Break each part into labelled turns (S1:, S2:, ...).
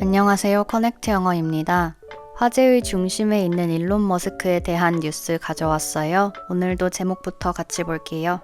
S1: 안녕하세요. 커넥트 영어입니다. 화제의 중심에 있는 일론 머스크에 대한 뉴스 가져왔어요. 오늘도 제목부터 같이 볼게요.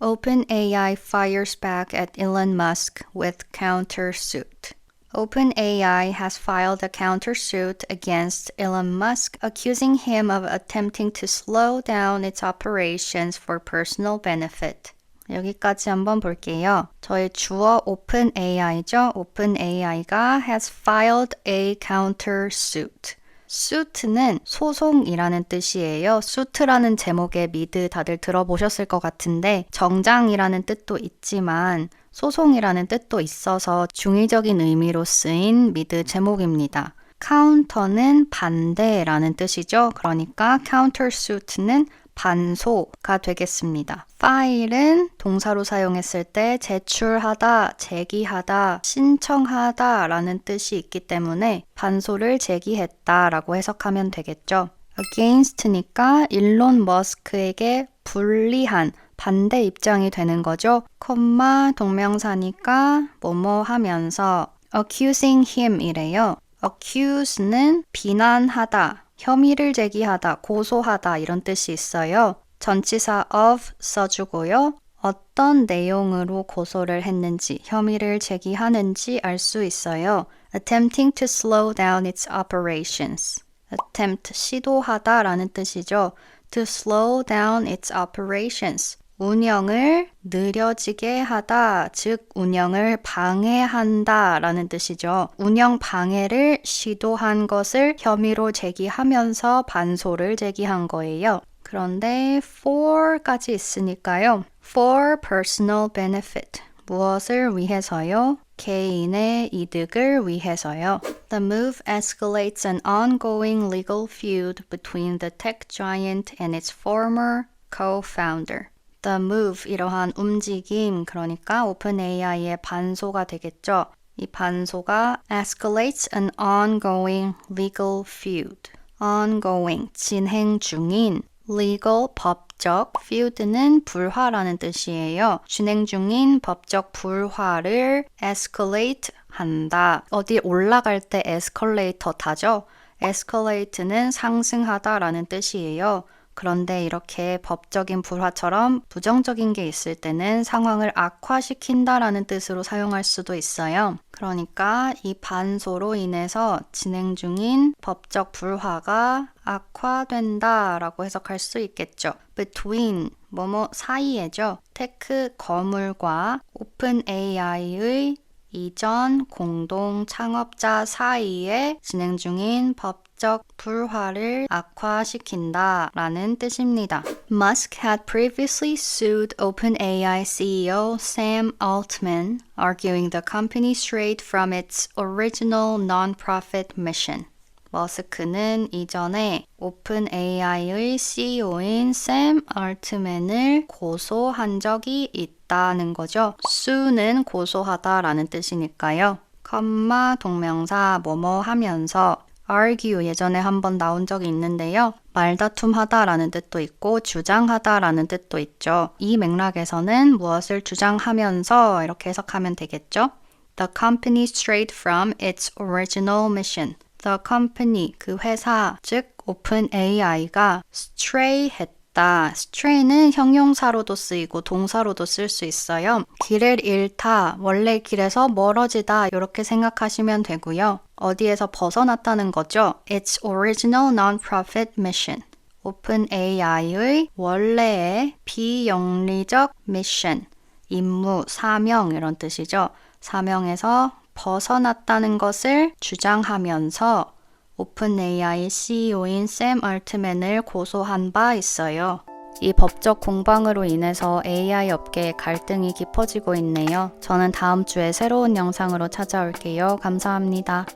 S1: OpenAI fires back at Elon Musk with countersuit. OpenAI has filed a countersuit against Elon Musk, accusing him of attempting to slow down its operations for personal benefit. 여기까지 한번 볼게요. 저희 주어 OpenAI죠. OpenAI가 has filed a countersuit. suit는 소송이라는 뜻이에요. suit라는 제목의 미드 다들 들어보셨을 것 같은데 정장이라는 뜻도 있지만 소송이라는 뜻도 있어서 중의적인 의미로 쓰인 미드 제목입니다. counter는 반대라는 뜻이죠. 그러니까 countersuit는 반소가 되겠습니다. 파일은 동사로 사용했을 때 제출하다, 제기하다, 신청하다 라는 뜻이 있기 때문에 반소를 제기했다 라고 해석하면 되겠죠. against니까 일론 머스크에게 불리한 반대 입장이 되는 거죠. 콤마 동명사니까 뭐뭐 하면서 accusing him 이래요. accuse는 비난하다, 혐의를 제기하다, 고소하다 이런 뜻이 있어요. 전치사 of 써주고요. 어떤 내용으로 고소를 했는지, 혐의를 제기하는지 알 수 있어요. attempting to slow down its operations. attempt 시도하다 라는 뜻이죠. to slow down its operations. 운영을 느려지게 하다, 즉 운영을 방해한다 라는 뜻이죠. 운영 방해를 시도한 것을 혐의로 제기하면서 반소를 제기한 거예요. 그런데 for까지 있으니까요. for personal benefit. 무엇을 위해서요? 개인의 이득을 위해서요. The move escalates an ongoing legal feud between the tech giant and its former co-founder. The move 이러한 움직임 그러니까 OpenAI의 반소가 되겠죠. 이 반소가 escalates an ongoing legal feud. ongoing 진행 중인 legal 법적 feud는 불화라는 뜻이에요. 진행 중인 법적 불화를 escalate 한다. 어디 올라갈 때 에스컬레이터 타죠. escalate는 상승하다라는 뜻이에요. 그런데 이렇게 법적인 불화처럼 부정적인 게 있을 때는 상황을 악화시킨다라는 뜻으로 사용할 수도 있어요. 그러니까 이 반소로 인해서 진행 중인 법적 불화가 악화된다라고 해석할 수 있겠죠. between 뭐뭐 사이에죠. 테크 거물과 오픈AI의 이전 공동 창업자 사이에 진행 중인 법적 불화를 악화시킨다 라는 뜻입니다. Musk had previously sued OpenAI CEO Sam Altman, arguing the company strayed from its original non-profit mission. 머스크는 이전에 오픈AI의 CEO인 샘 알트맨을 고소한 적이 있다는 거죠. sue는 고소하다라는 뜻이니까요. 컴마 동명사 뭐뭐 하면서 argue 예전에 한번 나온 적이 있는데요. 말다툼하다라는 뜻도 있고 주장하다라는 뜻도 있죠. 이 맥락에서는 무엇을 주장하면서 이렇게 해석하면 되겠죠. The company strayed from its original mission. The company, 그 회사, 즉 OpenAI가 stray 했다. stray는 형용사로도 쓰이고 동사로도 쓸 수 있어요. 길을 잃다, 원래 길에서 멀어지다 이렇게 생각하시면 되고요. 어디에서 벗어났다는 거죠. Its original non-profit mission. OpenAI의 원래의 비영리적 미션, 임무, 사명 이런 뜻이죠. 사명에서 벗어났다는 것을 주장하면서 오픈AI CEO인 샘 얼트맨을 고소한 바 있어요. 이 법적 공방으로 인해서 AI 업계의 갈등이 깊어지고 있네요. 저는 다음 주에 새로운 영상으로 찾아올게요. 감사합니다.